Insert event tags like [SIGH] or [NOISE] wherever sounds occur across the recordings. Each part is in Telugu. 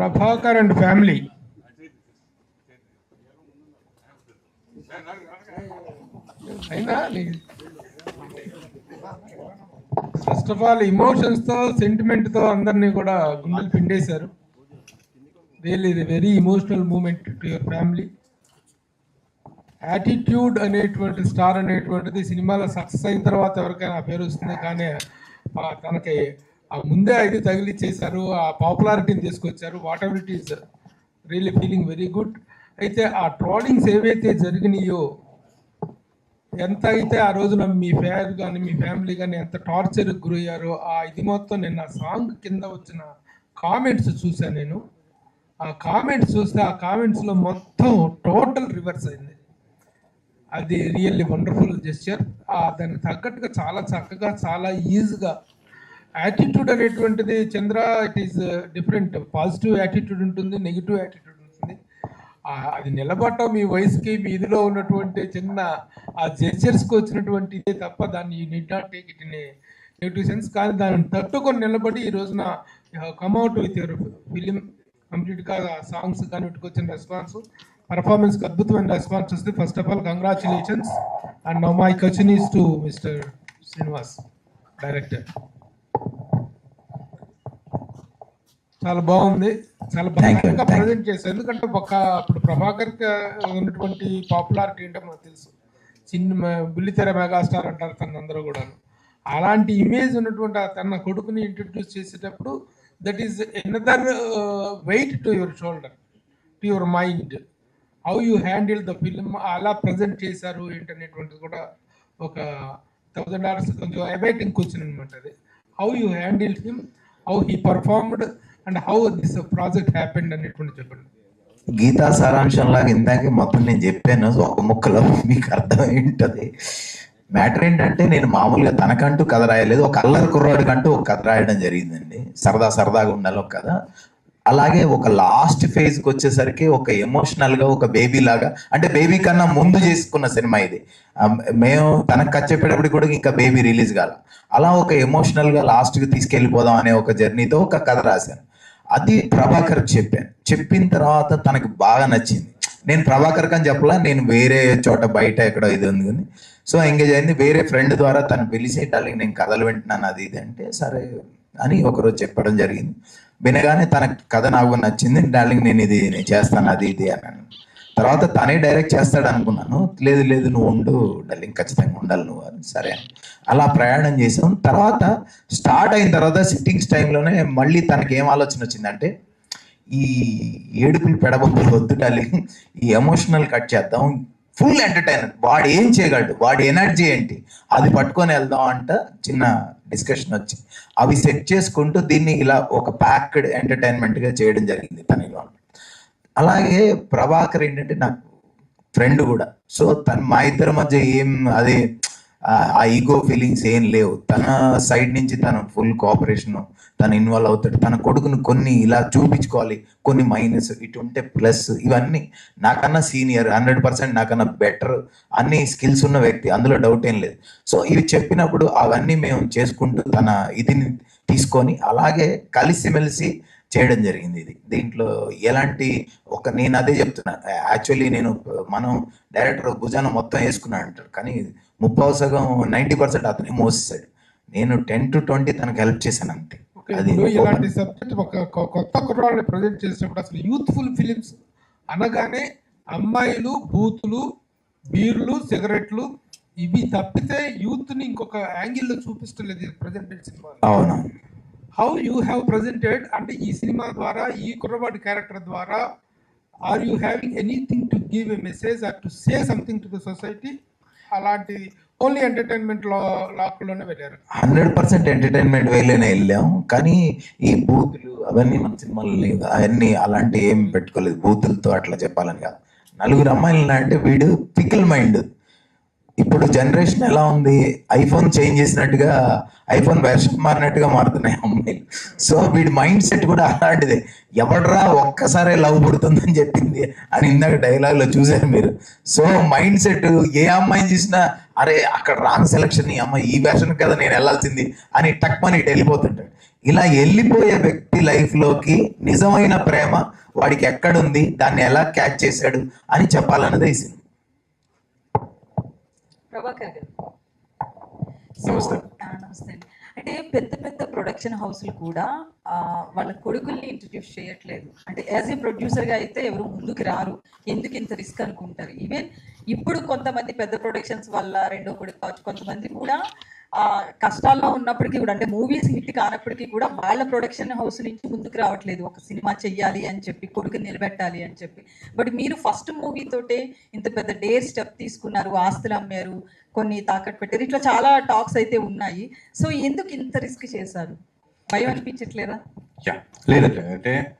Prabhakar and family. అయినా ఫస్ట్ ఆఫ్ ఆల్ ఇమోషన్స్తో సెంటిమెంట్తో అందరినీ కూడా గుండెలు పిండేశారు. రియల్లీ ఇది very emotional moment to your family attitude అనేటువంటి స్టార్ అనేటువంటిది సినిమాలో సక్సెస్ అయిన తర్వాత ఎవరికైనా పేరు వస్తుంది కానీ తనకి ఆ ముందే అయితే తగిలిచ్చేశారు ఆ పాపులారిటీని తీసుకొచ్చారు. Whatever it is really feeling very good అయితే ఆ ట్రోలింగ్స్ ఏవైతే జరిగినాయో ఎంత అయితే ఆ రోజున మీ ఫేర్ కానీ మీ ఫ్యామిలీ కానీ ఎంత టార్చర్ గురయ్యారో ఆ ఇది మొత్తం నేను సాంగ్ కింద వచ్చిన కామెంట్స్ చూశాను నేను. ఆ కామెంట్స్ చూస్తే ఆ కామెంట్స్లో మొత్తం టోటల్ రివర్స్ అయింది. అది రియల్లీ వండర్ఫుల్ జెస్చర్ దానికి తగ్గట్టుగా చాలా చక్కగా చాలా ఈజీగా యాటిట్యూడ్ అనేటువంటిది Chandra it is different positive attitude ఉంటుంది నెగిటివ్ యాటిట్యూడ్ ఉంటుంది. అది నిలబడటం మీ వయసుకి మీ ఇదిలో ఉన్నటువంటి చిన్న ఆ జెస్చర్స్కి వచ్చినటువంటి ఇదే తప్ప దాన్ని you need not take it in negative sense కానీ దాన్ని తట్టుకొని నిలబడి ఈ రోజున come out with your film కంప్లీట్గా సాంగ్స్ కానీ ఇటుకొచ్చిన రెస్పాన్స్ పర్ఫార్మెన్స్కి అద్భుతమైన రెస్పాన్స్ వస్తుంది. First of all congratulations and now my question is to mister Srinivas director చాలా బాగుంది. చాలా బాగా. ప్రజెంట్ చేశారు. ఎందుకంటే ఒక ఇప్పుడు ప్రభాకర్ ఉన్నటువంటి పాపులారిటీ ఏంటో మనకు తెలుసు. చిన్న బుల్లితెర మెగాస్టార్ అంటారు తన అందరూ కూడా అలాంటి ఇమేజ్ ఉన్నటువంటి తన కొడుకుని ఇంట్రడ్యూస్ చేసేటప్పుడు that is another weight to your shoulder to your mind how you handle the film అలా ప్రజెంట్ చేశారు ఏంటనేటువంటిది కూడా ఒక థౌజండ్ డాలర్స్ కొంచెం అబైటింగ్ క్వశ్చన్ అనమాట అది. How you handle him how he performed and how this project happened అనేటువంటి చెప్పండి. గీతా సారాంశం లాగా ఇందాక మొత్తం నేను చెప్పాను ఒక ముక్కలో మీకు అర్థమై ఉంటుంది మ్యాటర్ ఏంటంటే నేను మామూలుగా తనకంటూ కథ రాయలేదు ఒక అల్లరి కుర్రాడికంటూ ఒక కథ రాయడం జరిగిందండి. సరదా సరదాగా ఉండాలి ఒక కథ. అలాగే ఒక లాస్ట్ ఫేజ్కి వచ్చేసరికి ఒక ఎమోషనల్గా ఒక బేబీ లాగా అంటే బేబీ కన్నా ముందు చేసుకున్న సినిమా ఇది. మేము తనకు చెప్పేటప్పుడు కూడా ఇంకా బేబీ రిలీజ్ కాల. అలా ఒక ఎమోషనల్గా లాస్ట్కి లాస్ట్కి తీసుకెళ్ళిపోదాం అనే ఒక జర్నీతో ఒక కథ రాశాను. అది ప్రభాకర్ చెప్పాను. చెప్పిన తర్వాత తనకు బాగా నచ్చింది. నేను ప్రభాకర్ అని చెప్పలా నేను వేరే చోట బయట ఎక్కడో ఇది ఉంది కానీ సో ఎంగేజ్ అయింది. వేరే ఫ్రెండ్ ద్వారా తను పిలిచి డార్లింగ్ నేను కథలు వింటున్నాను అది ఇది అంటే సరే అని ఒకరోజు చెప్పడం జరిగింది. వినగానే తన కథ నాకు నచ్చింది. డార్లింగ్ నేను ఇది చేస్తాను అది ఇది అన్నాను. తర్వాత తనే డైరెక్ట్ చేస్తాడు అనుకున్నాను. లేదు లేదు నువ్వు ఉండు డల్లింగ్ ఖచ్చితంగా ఉండాలి నువ్వు అని. సరే అని. అలా ప్రయాణం చేసాం తర్వాత స్టార్ట్ అయిన తర్వాత సిట్టింగ్స్ టైంలోనే మళ్ళీ తనకి ఏం ఆలోచన వచ్చిందంటే ఈ ఏడుపులు పెడబొబ్బులు వద్దు డార్లింగ్ ఈ ఎమోషనల్ కట్ చేద్దాం. Full entertainer. వాడు ఏం చేయగలడు? వాడి ఎనర్జీ ఏంటి? అది పట్టుకొని వెళ్దాం అంట చిన్న డిస్కషన్ వచ్చి. అవి సెట్ చేసుకుంటూ దీన్ని ఇలా ఒక ప్యాక్డ్ ఎంటర్టైన్మెంట్గా చేయడం జరిగింది తన అలాగే ప్రభాకర్ ఏంటంటే నాకు ఫ్రెండ్ కూడా. సో తన మా ఇద్దరి మధ్య ఏం అదే ఆ- ఆ ఈగో ఫీలింగ్స్ ఏం లేవు. తన సైడ్ నుంచి తన ఫుల్ కోఆపరేషన్ తను ఇన్వాల్వ్ అవుతాడు. తన కొడుకును కొన్ని ఇలా చూపించుకోవాలి. కొన్ని మైనస్ ఇటు ఉంటే ప్లస్ ఇవన్నీ నాకన్నా సీనియర్ హండ్రెడ్ పర్సెంట్ నాకన్నా బెటర్ అన్ని స్కిల్స్ ఉన్న వ్యక్తి. అందులో డౌట్ ఏం లేదు. సో ఇవి చెప్పినప్పుడు అవన్నీ మేము చేసుకుంటూ తన ఇదిని తీసుకొని అలాగే కలిసిమెలిసి చేయడం జరిగింది ఇది. దీంట్లో ఎలాంటి ఒక నేను అదే చెప్తున్నా. యాక్చువల్లీ నేను మనం డైరెక్టర్ భుజాన మొత్తం వేసుకున్నాడు అంటారు. కానీ ముప్పావు సగం నైంటీ పర్సెంట్ అతనే మోసేసాడు నేను టెన్ టు ట్వంటీ తనకు హెల్ప్ చేశాను అంతే. అది ఇలాంటి సబ్జెక్ట్ ఒక కొత్త కుర్రాడిని ప్రజెంట్ చేసినప్పుడు అసలు యూత్ఫుల్ ఫిలిమ్స్ అనగానే అమ్మాయిలు బూతులు బీర్లు సిగరెట్లు ఇవి తప్పితే యూత్ని ఇంకొక యాంగిల్లో చూపిస్తలేదు ప్రజెంటెడ్ సినిమా అవును హౌ యూ హ్యావ్ ప్రజెంటెడ్ అంటే ఈ సినిమా ద్వారా ఈ కుర్రవాడి క్యారెక్టర్ ద్వారా are you having anything to give a message or to say something to the society అలాంటి ఓన్లీ ఎంటర్టైన్మెంట్లో లాక్లోనే వెళ్ళారు. హండ్రెడ్ పర్సెంట్ ఎంటర్టైన్మెంట్ వేలోనే వెళ్ళాం. కానీ ఈ బూతులు అవన్నీ మన సినిమాలు లేవు అవన్నీ అలాంటి ఏం పెట్టుకోలేదు. బూతులతో అట్లా చెప్పాలని కాదు. నలుగురు అమ్మాయిలు అంటే వీడు పికిల్ మైండ్ ఇప్పుడు జనరేషన్ ఎలా ఉంది? ఐఫోన్ చేంజ్ చేసినట్టుగా ఐఫోన్ వెర్షన్ మారినట్టుగా మారుతున్నాయి అమ్మాయిలు. సో వీడి మైండ్ సెట్ కూడా అలాంటిదే. ఎవడరా ఒక్కసారే లవ్ పుడుతుందని చెప్పింది అని ఇందాక డైలాగ్లో చూసారు మీరు. సో మైండ్ సెట్ ఏ అమ్మాయిని చూసినా అరే అక్కడ రాంగ్ సెలక్షన్ ఈ అమ్మాయి ఈ వెర్షన్ కదా నేను వెళ్ళాల్సింది అని టక్ మని ఇటు వెళ్ళిపోతుంటాడు. ఇలా వెళ్ళిపోయే వ్యక్తి లైఫ్లోకి నిజమైన ప్రేమ వాడికి ఎక్కడుంది? దాన్ని ఎలా క్యాచ్ చేశాడు? అని చెప్పాలన్నదే ఈ సినిమా. ప్రభాకర్ గారు. నమస్తే. నమస్తే అండి. అంటే పెద్ద పెద్ద ప్రొడక్షన్ హౌస్లు కూడా వాళ్ళ కొడుకుల్ని ఇంట్రడ్యూస్ చేయట్లేదు. అంటే యాజ్ ఏ ప్రొడ్యూసర్గా అయితే ఎవరు ముందుకు రారు. ఎందుకు ఇంత రిస్క్ అనుకుంటారు? ఈవెన్ ఇప్పుడు కొంతమంది పెద్ద ప్రొడక్షన్స్ వల్ల రెండో కొడుకు కావచ్చు కొంతమంది కూడా కష్టాల్లో ఉన్నప్పటికీ కూడా అంటే మూవీస్ హిట్ కానప్పటికీ కూడా వాళ్ళ ప్రొడక్షన్ హౌస్ నుంచి ముందుకు రావట్లేదు. ఒక సినిమా చెయ్యాలి అని చెప్పి కొడుకుని నిలబెట్టాలి అని చెప్పి. బట్ మీరు ఫస్ట్ మూవీ తోటే ఇంత పెద్ద డేర్ స్టెప్ తీసుకున్నారు ఆస్తులు అమ్మారు కొన్ని తాకట్టు పెట్టారు. ఇట్లా చాలా టాక్స్ అయితే ఉన్నాయి. సో ఎందుకు ఇంత రిస్క్ చేశారు? భయం అనిపించట్లేదా? యా లేదండి. అంటే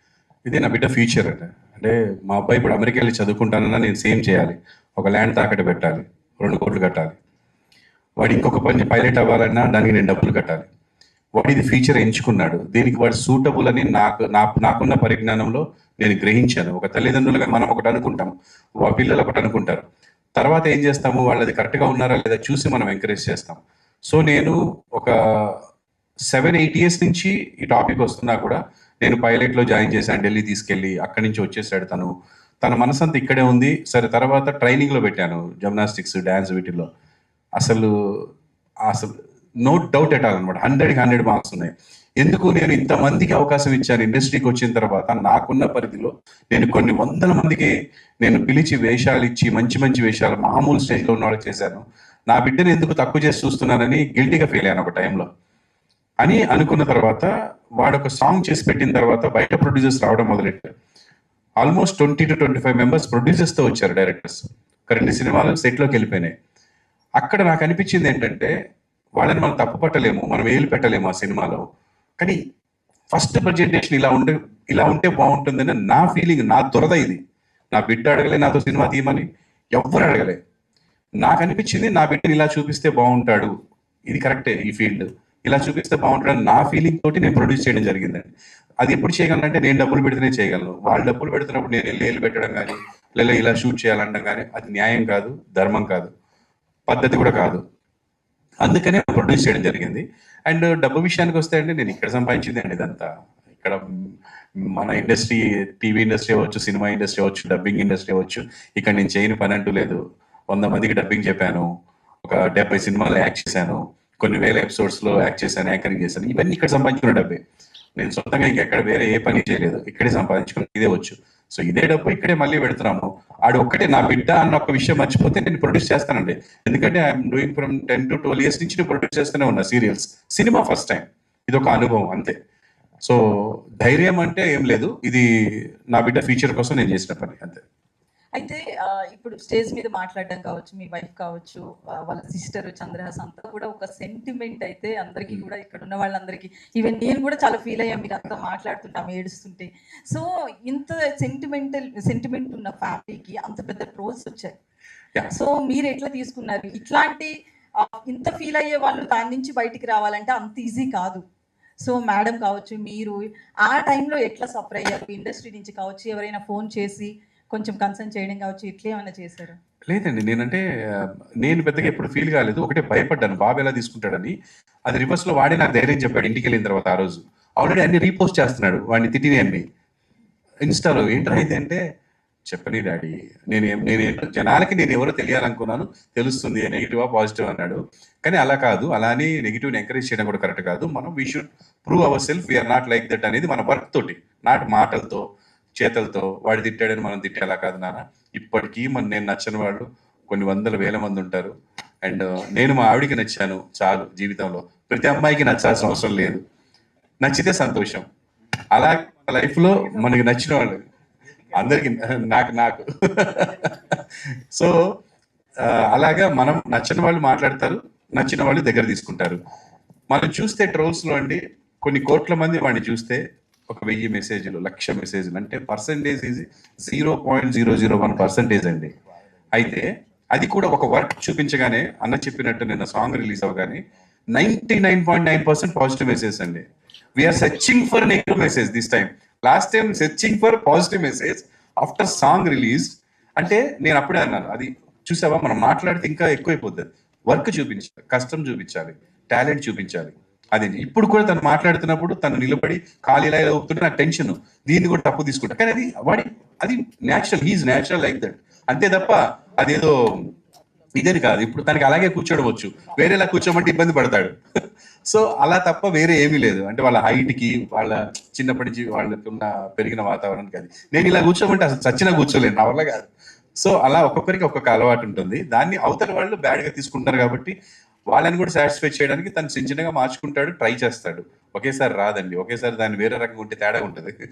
ఇదే నా బిడ్డ ఫ్యూచర్ అంటే అంటే మా అబ్బాయి ఇప్పుడు అమెరికా వెళ్ళి చదువుకుంటానన్నా నేను సేమ్ చేయాలి. ఒక ల్యాండ్ తాకట్టు పెట్టాలి. రెండు కోట్లు కట్టాలి. వాడు ఇంకొక పని పైలట్ అవ్వాలన్నా దానికి నేను డబ్బులు కట్టాలి. వాడు ఇది ఫ్యూచర్ ఎంచుకున్నాడు. దీనికి వాడు సూటబుల్ అని నాకు నా నాకున్న పరిజ్ఞానంలో నేను గ్రహించాను. ఒక తల్లిదండ్రులుగా మనం ఒకటి అనుకుంటాం. ఒక పిల్లలు ఒకటి అనుకుంటారు. తర్వాత ఏం చేస్తాము? వాళ్ళది కరెక్ట్గా ఉన్నారా లేదా చూసి మనం ఎంకరేజ్ చేస్తాం. సో నేను ఒక సెవెన్ ఎయిట్ ఇయర్స్ నుంచి ఈ టాపిక్ వస్తున్నా కూడా నేను పైలట్లో జాయిన్ చేశాను. ఢిల్లీ తీసుకెళ్ళి అక్కడి నుంచి వచ్చేసాడు తను. తన మనసంతా ఇక్కడే ఉంది. సరే తర్వాత ట్రైనింగ్లో పెట్టాను. జిమ్నాస్టిక్స్ డ్యాన్స్ వీటిల్లో. అసలు అసలు నో డౌట్ ఎట్ అనమాట హండ్రెడ్కి హండ్రెడ్ మార్క్స్ ఉన్నాయి. ఎందుకు నేను ఇంతమందికి అవకాశం ఇచ్చాను ఇండస్ట్రీకి వచ్చిన తర్వాత? నాకున్న పరిధిలో నేను కొన్ని వందల మందికి నేను పిలిచి వేషాలు ఇచ్చి మంచి మంచి వేషాలు మామూలు స్టేజ్లో ఉన్న వాళ్ళకి చేశాను. నా బిడ్డను ఎందుకు తక్కువ చేసి చూస్తున్నానని గిల్టీగా ఫీల్ అయ్యాను ఒక టైంలో అని అనుకున్న తర్వాత వాడు ఒక సాంగ్ చేసి పెట్టిన తర్వాత బయట ప్రొడ్యూసర్స్ రావడం మొదలెట్టారు. Almost twenty two twenty five members ప్రొడ్యూసర్స్తో వచ్చారు డైరెక్టర్స్ ఒక రెండు సినిమాలు సెట్లోకి వెళ్ళిపోయినాయి. అక్కడ నాకు అనిపించింది ఏంటంటే వాళ్ళని మనం తప్పు పట్టలేము మనం ఏలు పెట్టలేము ఆ సినిమాలో. కానీ ఫస్ట్ ప్రజెంటేషన్ ఇలా ఉండే ఇలా ఉంటే బాగుంటుందని నా ఫీలింగ్ నా దురద ఇది. నా బిడ్డ అడగలే నాతో సినిమా తీయమని ఎవ్వరు అడగలే. నాకు అనిపించింది నా బిడ్డని ఇలా చూపిస్తే బాగుంటాడు. ఇది కరెక్టే ఈ ఫీల్డ్. ఇలా చూపిస్తే బాగుంటాడు నా ఫీలింగ్ తోటి నేను ప్రొడ్యూస్ చేయడం జరిగిందండి. అది ఎప్పుడు చేయగలను అంటే నేను డబ్బులు పెడితేనే చేయగలను. వాళ్ళు డబ్బులు పెడుతున్నప్పుడు నేను లేలు పెట్టడం కానీ లేదా ఇలా షూట్ చేయాలంటాం కానీ అది న్యాయం కాదు ధర్మం కాదు. పద్ధతి కూడా కాదు. అందుకనే ప్రొడ్యూస్ చేయడం జరిగింది. అండ్ డబ్బు విషయానికి వస్తే అండి నేను ఇక్కడ సంపాదించింది అండి ఇదంతా. ఇక్కడ మన ఇండస్ట్రీ టీవీ ఇండస్ట్రీ అవ్వచ్చు సినిమా ఇండస్ట్రీ అవ్వచ్చు డబ్బింగ్ ఇండస్ట్రీ అవ్వచ్చు ఇక్కడ నేను చేయని పని అంటూ లేదు. వంద మందికి డబ్బింగ్ చెప్పాను ఒక డెబ్బై సినిమాలు యాక్ట్ చేశాను కొన్ని వేల ఎపిసోడ్స్లో యాక్ట్ చేశాను యాంకరింగ్ చేశాను ఇవన్నీ ఇక్కడ సంపాదించుకున్న డబ్బే. నేను సొంతంగా ఇంకెక్కడ వేరే ఏ పని చేయలేదు. ఇక్కడే సంపాదించుకుని ఇదే వచ్చు. సో ఇదే డబ్బు ఇక్కడే మళ్ళీ పెడుతున్నాము. ఆడు ఒక్కటే నా బిడ్డ అన్న ఒక విషయం మర్చిపోతే నేను ప్రొడ్యూస్ చేస్తానండి. ఎందుకంటే I'm doing from ten to twelve years నుంచి నేను ప్రొడ్యూస్ చేస్తూనే ఉన్నా సీరియల్స్. Cinema first time. ఇది ఒక అనుభవం అంతే. సో ధైర్యం అంటే ఏం లేదు. ఇది నా బిడ్డ ఫ్యూచర్ కోసం నేను చేసిన పని అంతే. అయితే ఇప్పుడు స్టేజ్ మీద మాట్లాడడం కావచ్చు మీ వైఫ్ కావచ్చు వాళ్ళ సిస్టర్ చంద్రహాస్ అంతా కూడా ఒక సెంటిమెంట్ అయితే అందరికీ కూడా ఇక్కడ ఉన్న వాళ్ళందరికీ. ఈవెన్ నేను కూడా చాలా ఫీల్ అయ్యాను మీరు అంతా మాట్లాడుతుంటాం ఏడుస్తుంటే. సో ఇంత సెంటిమెంటల్ సెంటిమెంట్ ఉన్న ఫ్యామిలీకి అంత పెద్ద ట్రోల్స్ వచ్చాయి. సో మీరు ఎట్లా తీసుకున్నారు? ఇట్లాంటి ఇంత ఫీల్ అయ్యే వాళ్ళు దాని నుంచి బయటికి రావాలంటే అంత ఈజీ కాదు. సో మేడం కావచ్చు మీరు ఆ టైంలో ఎట్లా సఫర్ అయ్యారు? ఇండస్ట్రీ నుంచి కావచ్చు ఎవరైనా ఫోన్ చేసి కొంచెం కన్సర్న్ చేయడం కావచ్చు ఇట్లా ఏమైనా చేశారు? లేదండి. నేనంటే నేను పెద్దగా ఎప్పుడు ఫీల్ కాలేదు. ఒకటే భయపడ్డాను. బాబు ఎలా తీసుకుంటాడని. అది రివర్స్లో వాడే నాకు ధైర్యం చెప్పాడు ఇంటికి వెళ్ళిన తర్వాత ఆ రోజు. ఆల్రెడీ అన్ని రీపోస్ట్ చేస్తున్నాడు. వాడిని తిట్టిని అన్ని. ఇన్స్టాలో ఏంట్రా అయితే అంటే చెప్పని డాడీ నేను నేను జనాలకి నేను ఎవరో తెలియాలనుకున్నాను. తెలుస్తుంది నెగిటివా పాజిటివ్ అన్నాడు. కానీ అలా కాదు. అలా అని నెగిటివ్ ఎంకరేజ్ చేయడం కూడా కరెక్ట్ కాదు. మనం we should prove our self we are not like that అనేది మన వర్క్ తోటి నాట్ మాటలతో. చేతలతో వాడు తిట్టాడని మనం తిట్టేలా కాదు నాన్న. ఇప్పటికీ మన నేను నచ్చని వాళ్ళు కొన్ని వందల వేల మంది ఉంటారు. అండ్ నేను మా ఆవిడికి నచ్చాను చాలు జీవితంలో. ప్రతి అమ్మాయికి నచ్చాల్సిన అవసరం లేదు. నచ్చితే సంతోషం. అలా లైఫ్లో మనకి నచ్చిన వాళ్ళు అందరికి నాకు నాకు. సో అలాగా మనం నచ్చిన వాళ్ళు మాట్లాడతారు నచ్చిన వాళ్ళు దగ్గర తీసుకుంటారు. మనం చూస్తే ట్రోల్స్లో అండి కొన్ని కోట్ల మంది వాడిని చూస్తే ఒక వెయ్యి మెసేజ్లు లక్ష మెసేజ్లు అంటే percentage is zero point zero zero one percentage అండి. అయితే అది కూడా ఒక వర్క్ చూపించగానే అన్న చెప్పినట్టు నిన్న సాంగ్ రిలీజ్ అవగానే ninety nine point nine percent positive message అండి we are searching for negative message this time last time searching for positive message after song release అంటే నేను అప్పుడే అన్నాను అది చూసావా? మనం మాట్లాడితే ఇంకా ఎక్కువైపోతుంది వర్క్ చూపించాలి కష్టం చూపించాలి టాలెంట్ చూపించాలి. అది ఇప్పుడు కూడా తను మాట్లాడుతున్నప్పుడు తను నిలబడి ఖాళీ ఇలా ఇలా ఊపుతుంటే నాకు టెన్షన్. దీన్ని కూడా తప్పు తీసుకుంటా. కానీ అది వాడి అది natural he is natural like that అంతే తప్ప అదేదో ఇదేని కాదు. ఇప్పుడు తనకి అలాగే కూర్చోడవచ్చు. వేరేలా కూర్చోమంటే ఇబ్బంది పడతాడు. [LAUGHS] సో అలా తప్ప వేరే ఏమీ లేదు. అంటే వాళ్ళ హైట్కి వాళ్ళ చిన్నప్పటి నుంచి వాళ్ళకున్న పెరిగిన వాతావరణానికి అది. నేను ఇలా కూర్చోమంటే అసలు చచ్చినా కూర్చోలేను. నా వల్ల కాదు. సో అలా ఒక్కొక్కరికి ఒక్కొక్క అలవాటు ఉంటుంది. దాన్ని అవతల వాళ్ళు బ్యాడ్గా తీసుకుంటారు కాబట్టి వాళ్ళని కూడా సాటిస్ఫై చేయడానికి తను చిన్న చిన్నగా మార్చుకుంటాడు ట్రై చేస్తాడు. ఒకేసారి రాదండి. ఒకేసారి దాన్ని వేరే రకంగా ఉంటే తేడా ఉంటుంది.